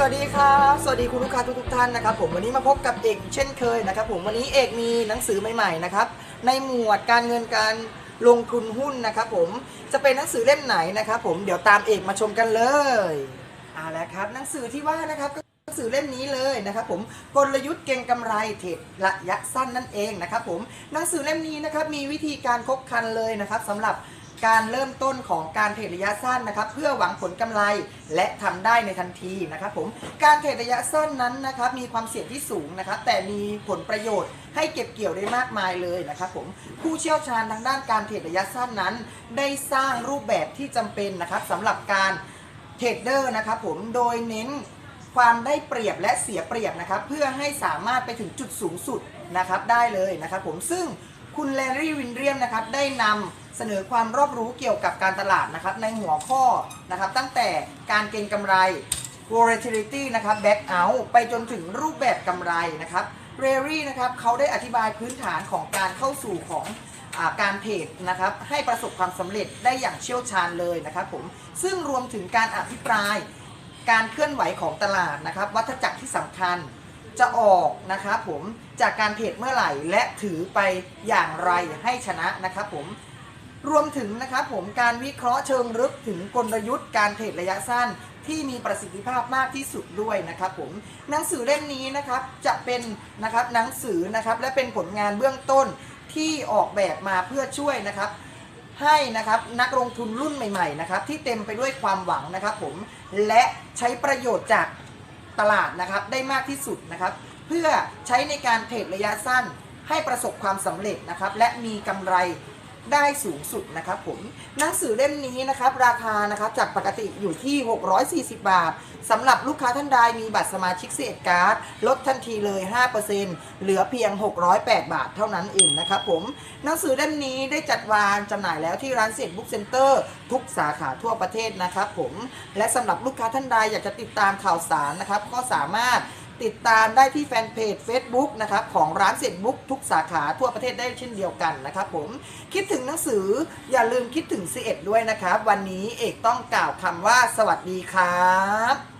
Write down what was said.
สวัสดีครับ สวัสดีคุณลูกค้าทุกทท่านนะครับผมวันนี้มาพบกับเอกเช่นเคยนะครับผมวันนี้เอกมีหนังสือใหม่ๆนะครับในหมวดการเงินการลงทุนหุ้นนะครับผมจะเป็นหนังสือเล่มไหนนะครับผมเดี๋ยวตามเอกมาชมกันเลยเอาละครับหนังสือที่ว่านะครับก็หนังสือเล่มนี้เลยนะครับผมกลยุทธ์เก่งกำไรเทรดระยะสั้นนั่นเองนะครับผมหนังสือเล่มนี้นะครับมีวิธีการคบคันเลยนะครับสำหรับ การเริ่มต้นของการเทรดระยะสั้นนะครับ เพื่อหวังผลกำไรและทำได้ในทันทีนะครับผมการเทรดระยะสั้นนั้นนะครับมีความเสี่ยงที่สูงนะครับ แต่มีผลประโยชน์ให้เก็บเกี่ยวได้มากมายเลยนะครับผมผู้เชี่ยวชาญทางด้านการเทรดระยะสั้นนั้น ได้สร้างรูปแบบที่จำเป็นนะครับสำหรับการเทรดเดอร์นะครับผมโดยเน้นความได้เปรียบและเสียเปรียบนะครับ เพื่อให้สามารถไปถึงจุดสูงสุดนะครับได้เลยนะครับผมซึ่ง คุณแลรี่วินเรียมนะครับได้นำเสนอความรอบรู้เกี่ยวกับการตลาดนะครับในหัวข้อนะครับตั้งแต่การเก็งกำไร volatility นะครับ back out ไปจนถึงรูปแบบกำไรนะครับเรรี่นะครับเขาได้อธิบายพื้นฐานของการเข้าสู่ของอการเทรดนะครับให้ประสบความสำเร็จได้อย่างเชี่ยวชาญเลยนะครับผมซึ่งรวมถึงการอภิปราย การเคลื่อนไหวของตลาดนะครับ วัฏจักรที่สำคัญ จะออกนะครับผมจากการเทรดเมื่อไหร่และถือไปอย่างไรให้ชนะนะครับผมรวมถึงนะครับผมการวิเคราะห์เชิงลึกถึงกลยุทธ์การเทรดระยะสั้นที่มีประสิทธิภาพมากที่สุดด้วยนะครับผมหนังสือเล่มนี้นะครับจะเป็นนะครับหนังสือนะครับและเป็นผลงานเบื้องต้นที่ออกแบบมาเพื่อช่วยนะครับให้นะครับนักลงทุนรุ่นใหม่ๆนะครับที่เต็มไปด้วยความหวังนะครับผมและใช้ประโยชน์จาก ตลาดนะครับได้มากที่สุดนะครับ เพื่อใช้ในการเทรดระยะสั้นให้ประสบความสำเร็จนะครับ และมีกำไร ได้สูงสุดนะครับผมหนังสือเล่มนี้นะครับ ราคานะครับจากปกติอยู่ที่ 640 บาทสำหรับลูกค้าท่านใดมีบัตรสมาชิกเสียการ์ดลดทันทีเลย 5%เหลือเพียง 608 บาทเท่านั้นเองนะครับผมหนังสือเล่มนี้ได้จัดวางจำหน่ายแล้วที่ร้านเซ็ตบุ๊กเซ็นเตอร์ทุกสาขาทั่วประเทศนะครับผมและสำหรับลูกค้าท่านใดอยากจะติดตามข่าวสารนะครับ ก็สามารถ ติดตามได้ที่แฟนเพจ Facebook นะครับของร้านเซ็ตบุ๊กทุกสาขาทั่วประเทศได้เช่นเดียวกันนะครับผมคิดถึงหนังสืออย่าลืมคิดถึง C1 ด้วยนะครับ วันนี้เอกต้องกล่าวคำว่าสวัสดีครับ